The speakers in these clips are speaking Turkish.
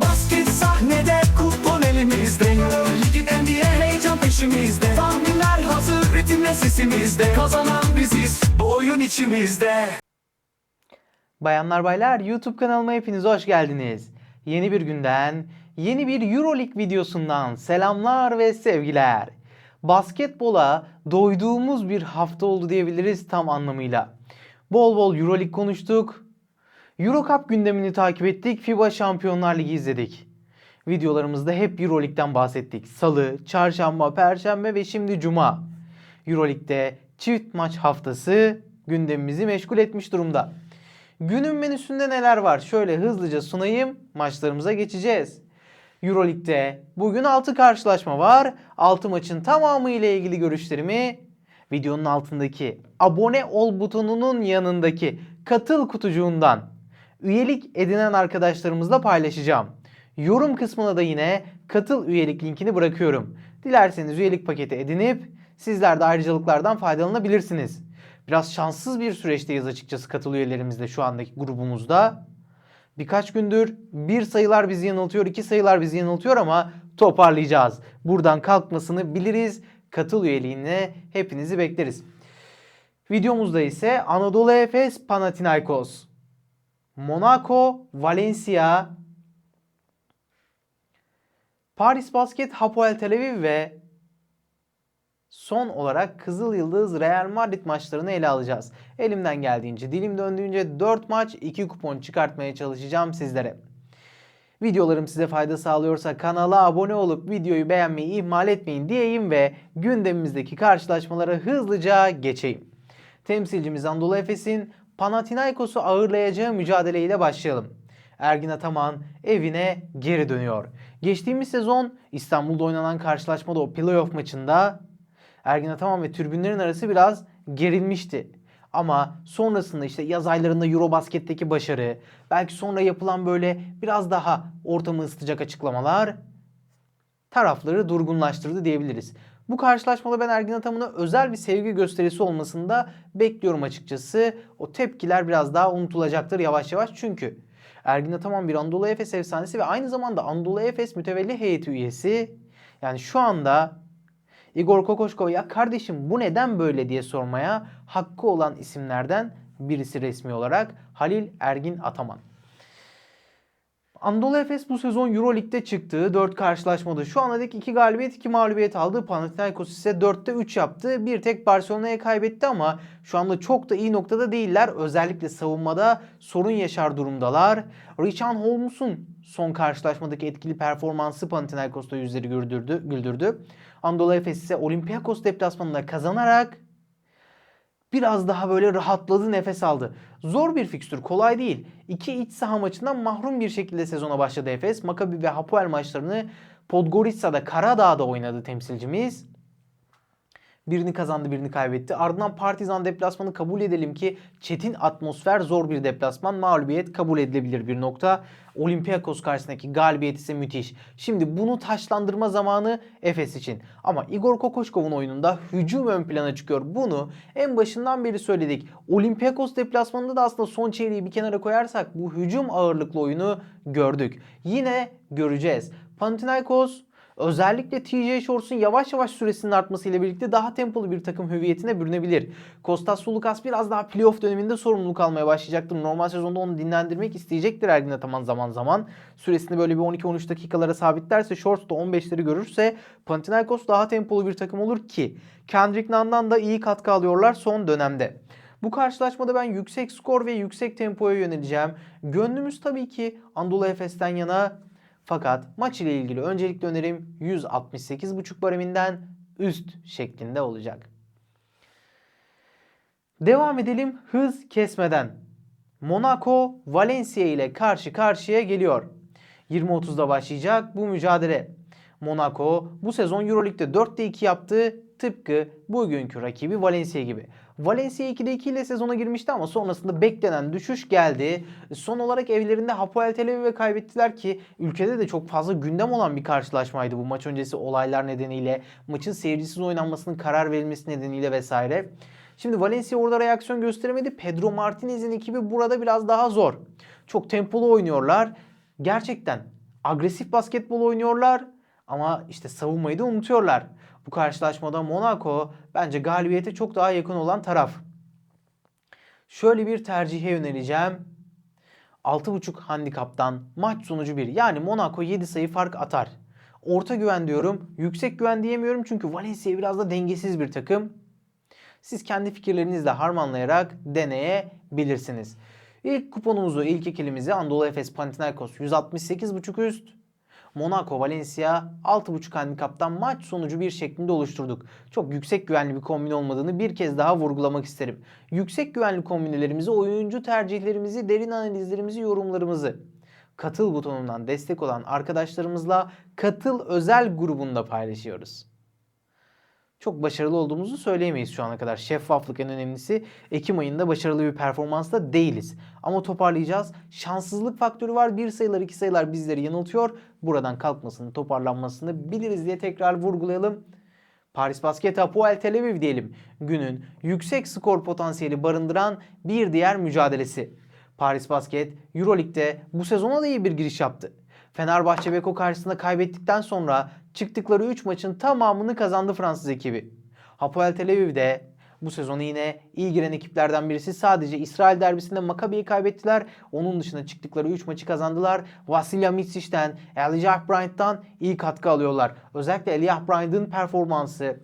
Basket sahnede kupon elimizde Ligin NBA heyecan peşimizde Tahminler hazır ritimle sesimizde Kazanan biziz bu oyun içimizde Bayanlar baylar YouTube kanalıma hepiniz hoş geldiniz. Yeni bir günden, yeni bir Euroleague videosundan selamlar ve sevgiler. Basketbola doyduğumuz bir hafta oldu diyebiliriz tam anlamıyla. Bol bol Euroleague konuştuk. Eurocup gündemini takip ettik. FIBA Şampiyonlar Ligi izledik. Videolarımızda hep Euroleague'den bahsettik. Salı, çarşamba, perşembe ve şimdi cuma. Euroleague'de çift maç haftası gündemimizi meşgul etmiş durumda. Günün menüsünde neler var? Şöyle hızlıca sunayım. Maçlarımıza geçeceğiz. Euroleague'de bugün 6 karşılaşma var. 6 maçın tamamı ile ilgili görüşlerimi videonun altındaki abone ol butonunun yanındaki katıl kutucuğundan üyelik edinen arkadaşlarımızla paylaşacağım. Yorum kısmına da yine katıl üyelik linkini bırakıyorum. Dilerseniz üyelik paketi edinip sizler de ayrıcalıklardan faydalanabilirsiniz. Biraz şanssız bir süreçteyiz açıkçası katıl üyelerimizle şu andaki grubumuzda. Birkaç gündür bir sayılar bizi yanıltıyor, iki sayılar bizi yanıltıyor ama toparlayacağız. Buradan kalkmasını biliriz. Katıl üyeliğine hepinizi bekleriz. Videomuzda ise Anadolu Efes Panathinaikos, Monaco, Valencia, Paris Basket Hapoel Tel Aviv ve son olarak Kızıl Yıldız Real Madrid maçlarını ele alacağız. Elimden geldiğince, dilim döndüğünce 4 maç 2 kupon çıkartmaya çalışacağım sizlere. Videolarım size fayda sağlıyorsa kanala abone olup videoyu beğenmeyi ihmal etmeyin diyeyim ve gündemimizdeki karşılaşmalara hızlıca geçeyim. Temsilcimiz Anadolu Efes'in Panathinaikos'u ağırlayacağı mücadeleyle başlayalım. Ergin Ataman evine geri dönüyor. Geçtiğimiz sezon İstanbul'da oynanan karşılaşmada o playoff maçında Ergin Ataman ve tribünlerin arası biraz gerilmişti. Ama sonrasında işte yaz aylarında Eurobasket'teki başarı, belki sonra yapılan böyle biraz daha ortamı ısıtacak açıklamalar tarafları durgunlaştırdı diyebiliriz. Bu karşılaşmada ben Ergin Ataman'a özel bir sevgi gösterisi olmasını da bekliyorum açıkçası. O tepkiler biraz daha unutulacaktır yavaş yavaş çünkü Ergin Ataman bir Anadolu Efes efsanesi ve aynı zamanda Anadolu Efes mütevelli heyeti üyesi. Yani şu anda Igor Kokoşkov ya kardeşim bu neden böyle diye sormaya hakkı olan isimlerden birisi resmi olarak Halil Ergin Ataman. Anadolu Efes bu sezon Euroleague'de çıktığı 4 karşılaşmada şu ana dek 2 galibiyet 2 mağlubiyet aldı. Panathinaikos ise 4'te 3 yaptı. Bir tek Barcelona'ya kaybetti ama şu anda çok da iyi noktada değiller. Özellikle savunmada sorun yaşar durumdalar. Richan Holmes'un son karşılaşmadaki etkili performansı Panathinaikos'ta yüzleri güldürdü. güldürdü. Anadolu Efes ise Olympiakos deplasmanında kazanarak biraz daha böyle rahatladı, nefes aldı. Zor bir fikstür, kolay değil. İki iç saha maçından mahrum bir şekilde sezona başladı Efes. Maccabi ve Hapoel maçlarını Podgorica'da, Karadağ'da oynadı temsilcimiz. Birini kazandı, birini kaybetti. Ardından Partizan deplasmanı kabul edelim ki çetin atmosfer, zor bir deplasman, mağlubiyet kabul edilebilir bir nokta. Olympiakos karşısındaki galibiyet ise müthiş. Şimdi bunu taşlandırma zamanı Efes için. Ama Igor Kokoşkov'un oyununda hücum ön plana çıkıyor. Bunu en başından beri söyledik. Olympiakos deplasmanında da aslında son çeyreği bir kenara koyarsak bu hücum ağırlıklı oyunu gördük. Yine göreceğiz. Panathinaikos Özellikle TJ Shorts'un yavaş yavaş süresinin artmasıyla birlikte daha tempolu bir takım hüviyetine bürünebilir. Kostas Sulukas biraz daha playoff döneminde sorumluluk almaya başlayacaktır. Normal sezonda onu dinlendirmek isteyecektir Ergin Ataman zaman zaman. Süresini böyle bir 12-13 dakikalara sabitlerse Shorts da 15'leri görürse Panathinaikos daha tempolu bir takım olur ki Kendrick Nunn'dan da iyi katkı alıyorlar son dönemde. Bu karşılaşmada ben yüksek skor ve yüksek tempoya yöneleceğim. Gönlümüz tabii ki Anadolu Efes'ten yana fakat maç ile ilgili öncelikli önerim 168.5 bareminden üst şeklinde olacak. Devam edelim hız kesmeden. Monaco Valencia ile karşı karşıya geliyor. 20.30'da başlayacak bu mücadele. Monaco bu sezon Euroleague'de 4'te 2 yaptı. Tıpkı bugünkü rakibi Valencia gibi. Valencia 2'de 2 ile sezona girmişti ama sonrasında beklenen düşüş geldi. Son olarak evlerinde Hapoel Tel Aviv'e kaybettiler ki ülkede de çok fazla gündem olan bir karşılaşmaydı bu maç öncesi olaylar nedeniyle. Maçın seyircisiz oynanmasının karar verilmesi nedeniyle vesaire. Şimdi Valencia orada reaksiyon gösteremedi. Pedro Martinez'in ekibi burada biraz daha zor. Çok tempolu oynuyorlar. Gerçekten Agresif basketbol oynuyorlar ama işte savunmayı da unutuyorlar. Bu karşılaşmada Monaco bence galibiyete çok daha yakın olan taraf. Şöyle bir tercihe yöneleceğim. 6.5 handikaptan maç sonucu 1. Yani Monaco 7 sayı fark atar. Orta güven diyorum. Yüksek güven diyemiyorum çünkü Valencia biraz da dengesiz bir takım. Siz kendi fikirlerinizle harmanlayarak deneyebilirsiniz. İlk kuponumuzu, ilk ikilimizi Anadolu Efes Panathinaikos 168.5 üst. Monaco Valencia 6.5 handikaptan maç sonucu bir şeklinde oluşturduk. Çok yüksek güvenli bir kombin olmadığını bir kez daha vurgulamak isterim. Yüksek güvenli kombinlerimizi, oyuncu tercihlerimizi, derin analizlerimizi, yorumlarımızı katıl butonundan destek olan arkadaşlarımızla katıl özel grubunda paylaşıyoruz çok başarılı olduğumuzu söyleyemeyiz şu ana kadar. Şeffaflık en önemlisi. Ekim ayında başarılı bir performansla değiliz. Ama toparlayacağız. Şanssızlık faktörü var. Bir sayılar iki sayılar bizleri yanıltıyor. Buradan kalkmasını, toparlanmasını biliriz diye tekrar vurgulayalım. Paris Basket Apoel Tel Aviv diyelim. Günün yüksek skor potansiyeli barındıran bir diğer mücadelesi. Paris Basket Euroleague'de bu sezona da iyi bir giriş yaptı. Fenerbahçe Beko karşısında kaybettikten sonra çıktıkları 3 maçın tamamını kazandı Fransız ekibi. Hapoel Tel Aviv'de bu sezonu yine iyi giren ekiplerden birisi. Sadece İsrail derbisinde Maccabi'yi kaybettiler. Onun dışında çıktıkları 3 maçı kazandılar. Vasilya Mitsic'den, Elijah Bryant'tan iyi katkı alıyorlar. Özellikle Elijah Bryant'ın performansı,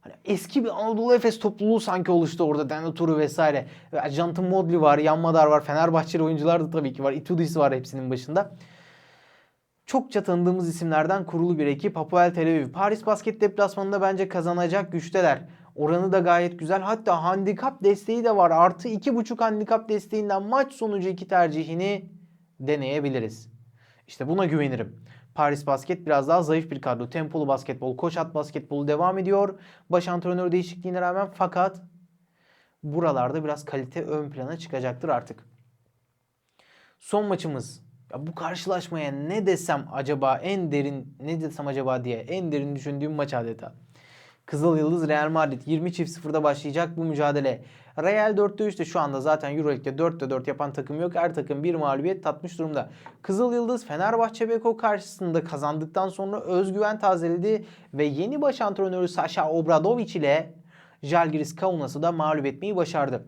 Hani eski bir Anadolu Efes topluluğu sanki oluştu orada. Daniel Turu vesaire. Jonathan Modly var, Yan Madar var, Fenerbahçeli oyuncular da tabii ki var. Itudis var hepsinin başında çokça tanıdığımız isimlerden kurulu bir ekip Hapoel Tel Aviv. Paris basket deplasmanında bence kazanacak güçteler. Oranı da gayet güzel. Hatta handikap desteği de var. Artı 2.5 handikap desteğinden maç sonucu iki tercihini deneyebiliriz. İşte buna güvenirim. Paris Basket biraz daha zayıf bir kadro. Tempolu basketbol, koşat basketbolu devam ediyor. Baş antrenör değişikliğine rağmen fakat buralarda biraz kalite ön plana çıkacaktır artık. Son maçımız ya bu karşılaşmaya ne desem acaba en derin ne desem acaba diye en derin düşündüğüm maç adeta. Kızıl Yıldız Real Madrid 20 çift 0'da başlayacak bu mücadele. Real 4'te 3'te şu anda zaten Euroleague'de 4'te 4 yapan takım yok. Her takım bir mağlubiyet tatmış durumda. Kızıl Yıldız Fenerbahçe Beko karşısında kazandıktan sonra özgüven tazeledi ve yeni baş antrenörü Sasha Obradovic ile Žalgiris Kaunas'ı da mağlup etmeyi başardı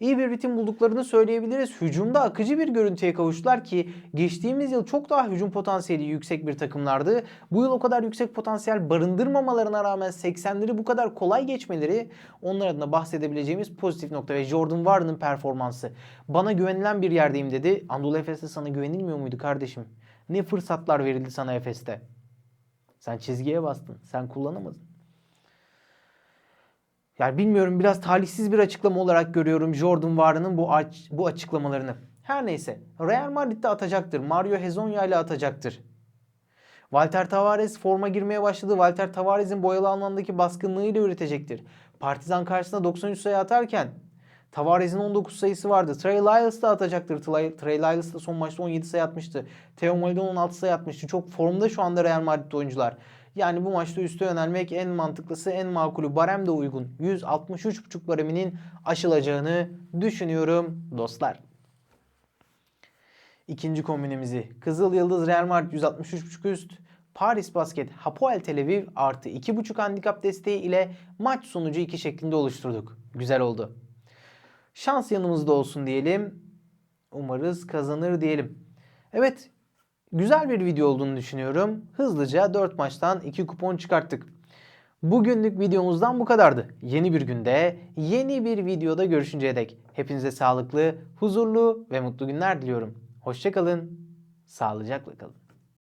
iyi bir ritim bulduklarını söyleyebiliriz. Hücumda akıcı bir görüntüye kavuştular ki geçtiğimiz yıl çok daha hücum potansiyeli yüksek bir takımlardı. Bu yıl o kadar yüksek potansiyel barındırmamalarına rağmen 80'leri bu kadar kolay geçmeleri onlar adına bahsedebileceğimiz pozitif nokta ve Jordan Warren'ın performansı. Bana güvenilen bir yerdeyim dedi. Anadolu Efes'te sana güvenilmiyor muydu kardeşim? Ne fırsatlar verildi sana Efes'te? Sen çizgiye bastın. Sen kullanamadın. Yani bilmiyorum biraz talihsiz bir açıklama olarak görüyorum Jordan Warren'ın bu aç, bu açıklamalarını. Her neyse Real Madrid'de atacaktır. Mario Hezonja ile atacaktır. Walter Tavares forma girmeye başladı. Walter Tavares'in boyalı alandaki baskınlığıyla üretecektir. Partizan karşısında 93 sayı atarken Tavares'in 19 sayısı vardı. Trey Lyles da atacaktır. Trey Lyles da son maçta 17 sayı atmıştı. Theo Maledon 16 sayı atmıştı. Çok formda şu anda Real Madrid oyuncular. Yani bu maçta üste yönelmek en mantıklısı, en makulü. Barem de uygun. 163.5 bareminin aşılacağını düşünüyorum dostlar. İkinci kombinimizi Kızıl Yıldız Real Madrid 163.5 üst. Paris Basket Hapoel Tel Aviv artı 2.5 handikap desteği ile maç sonucu 2 şeklinde oluşturduk. Güzel oldu. Şans yanımızda olsun diyelim. Umarız kazanır diyelim. Evet Güzel bir video olduğunu düşünüyorum. Hızlıca 4 maçtan 2 kupon çıkarttık. Bugünlük videomuzdan bu kadardı. Yeni bir günde, yeni bir videoda görüşünceye dek hepinize sağlıklı, huzurlu ve mutlu günler diliyorum. Hoşçakalın, sağlıcakla kalın.